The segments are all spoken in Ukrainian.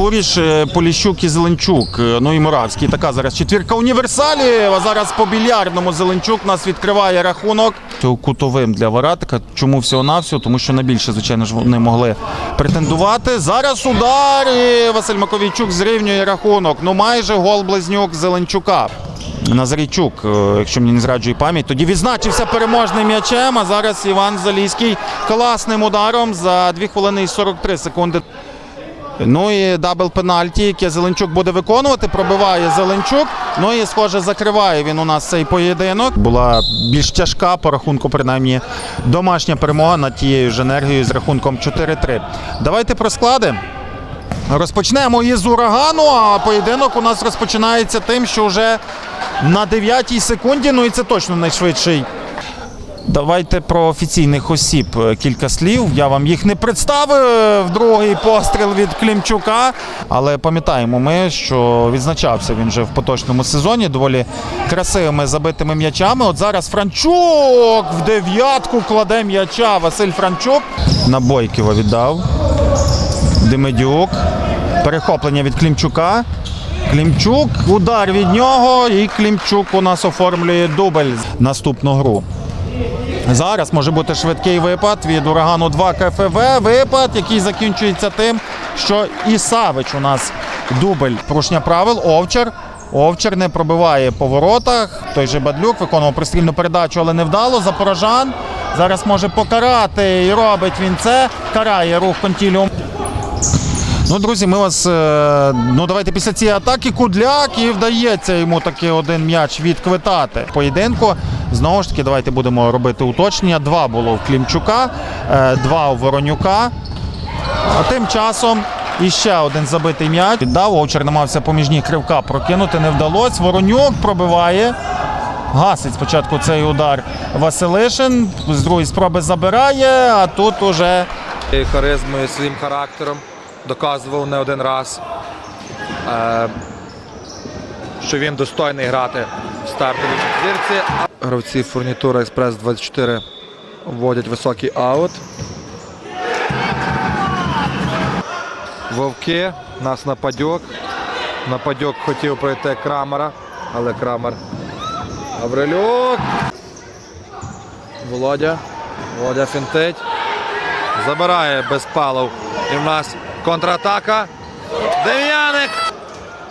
Куріш, е, Поліщук і Зеленчук. Е, Ну і Муравський. Така зараз четвірка універсалів. А зараз по більярдному Зеленчук нас відкриває рахунок. Кутовим для Варатика. Чому всього-навсього? Тому що на більше, звичайно ж, вони могли претендувати. Зараз удар. і Василь Маковійчук зрівнює рахунок. Ну майже гол близнюк Зеленчука. Назарійчук, е, якщо мені не зраджує пам'ять, тоді відзначився переможним м'ячем. А зараз Іван Заліський класним ударом за 2 хвилини і 43 секунди. Ну і дабл пенальті, яке Зеленчук буде виконувати. Пробиває Зеленчук. Ну і схоже, закриває він у нас цей поєдинок. Була більш тяжка по рахунку, принаймні, домашня перемога над тією ж енергією з рахунком 4-3. Давайте про склади. Розпочнемо із урагану, а поєдинок у нас розпочинається тим, що вже на 9-й секунді, ну і це точно найшвидший. Давайте про офіційних осіб е, кілька слів. Я вам їх не представив. Другий постріл від Клімчука. Але пам'ятаємо ми, що відзначався він вже в поточному сезоні доволі красивими забитими м'ячами. От зараз Франчук в дев'ятку кладе м'яча. Василь Франчук на Бойківа віддав. Демедюк. Перехоплення від Клімчука. Клімчук, удар від нього, і Клімчук у нас оформлює дубль наступну гру. Зараз може бути швидкий випад від урагану 2 КФВ. Випад, який закінчується тим, що і Савич у нас дубль порушення правил. Овчар. Овчар не пробиває по воротах. Той же Бадлюк виконував пристрільну передачу, але невдало. Запорожан зараз може покарати і робить він це. Карає рух контіліум. Ну, друзі, ми вас. е, Ну, давайте після цієї атаки Кудляк і вдається йому таки один м'яч відквитати. Поєдинку. Знову ж таки, давайте будемо робити уточнення. Два було в Клімчука, е, два у Воронюка. А тим часом іще один забитий м'яч. Віддав. Овчар намагався поміж ніг кривка прокинути, не вдалося. Воронюк пробиває. Гасить спочатку цей удар Василишин. З другої спроби забирає, а тут уже харизмою, своїм характером доказував не один раз, е, що він достойний грати стартовій четвірці. Гравці фурнітура Експрес 24 вводять високий аут. Вовки, нас нападьок. Нападьок хотів пройти Крамера, але Крамер. Гаврилюк. Володя. Володя фінтить. Забирає Безпалов. І в нас контратака. Дем'яник.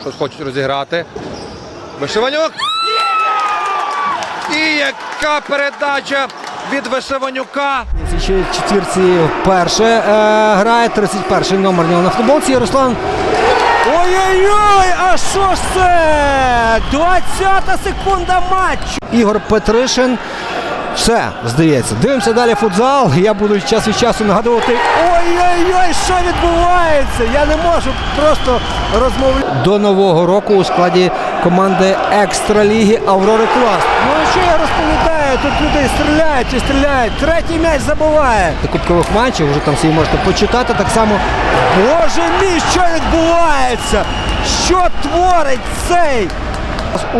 Щось хочуть розіграти. Вишиванюк. І яка передача від Вишиванюка. В четвірці вперше е, грає 31 номер нього на футболці. Руслан. Ой-ой-ой! А що ж це? 20-та секунда матчу. Ігор Петришин. Все, здається. Дивимося далі футзал. Я буду час від часу нагадувати. Ой-ой-ой, що відбувається? Я не можу просто розмовляти. До нового року у складі команди Екстраліги Аврори Клас. Ну що я розповідаю? Тут люди стріляють і стріляють. Третій м'яч забуває. Кубкових матчів вже там всі можете почитати. Так само. Боже мій, що відбувається? Що творить цей?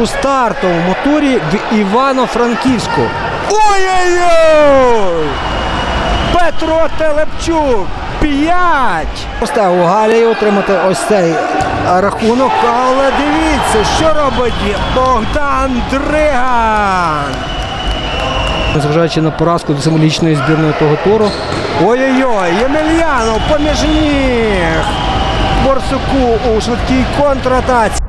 У стартовому турі в Івано-Франківську. Ой-ой-ой! Петро Телепчук. П'ять. Поставив Галії отримати ось цей рахунок. Але дивіться, що робить Богдан Дриган. Незважаючи на поразку до символічної збірної того туру. Ой-ой-ой, Ємельянов поміж ніг. Борсуку у швидкій контратаці.